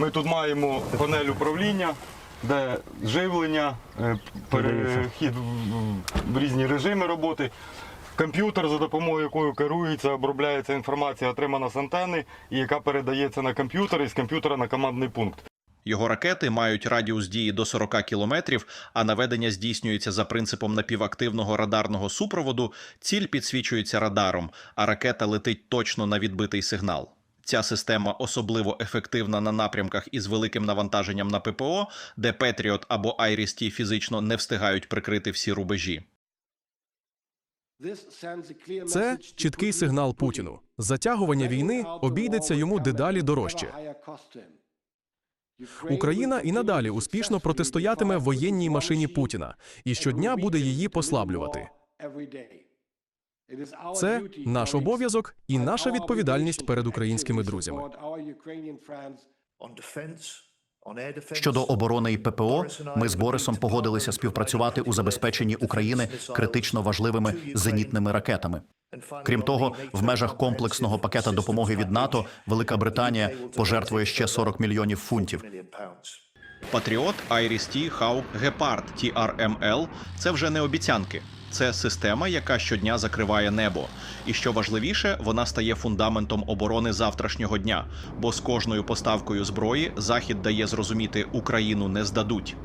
Ми тут маємо панель управління, де живлення, е, перехід в- різні режими роботи. Комп'ютер, за допомогою якого керується, обробляється інформація, отримана з антени, і яка передається на комп'ютер і з комп'ютера на командний пункт. Його ракети мають радіус дії до 40 кілометрів, а наведення здійснюється за принципом напівактивного радарного супроводу. Ціль підсвічується радаром, а ракета летить точно на відбитий сигнал. Ця система особливо ефективна на напрямках із великим навантаженням на ППО, де Петріот або Айріс-Ті фізично не встигають прикрити всі рубежі. Це чіткий сигнал Путіну. Затягування війни обійдеться йому дедалі дорожче. Україна і надалі успішно протистоятиме воєнній машині Путіна і щодня буде її послаблювати. Це наш обов'язок і наша відповідальність перед українськими друзями. Щодо оборони і ППО, ми з Борисом погодилися співпрацювати у забезпеченні України критично важливими зенітними ракетами. Крім того, в межах комплексного пакета допомоги від НАТО Велика Британія пожертвує ще 40 мільйонів фунтів. Патріот, Айріс-Ті, Хаук, Гепард, TRML – це вже не обіцянки. Це система, яка щодня закриває небо. І що важливіше, вона стає фундаментом оборони завтрашнього дня. Бо з кожною поставкою зброї Захід дає зрозуміти, Україну не здадуть.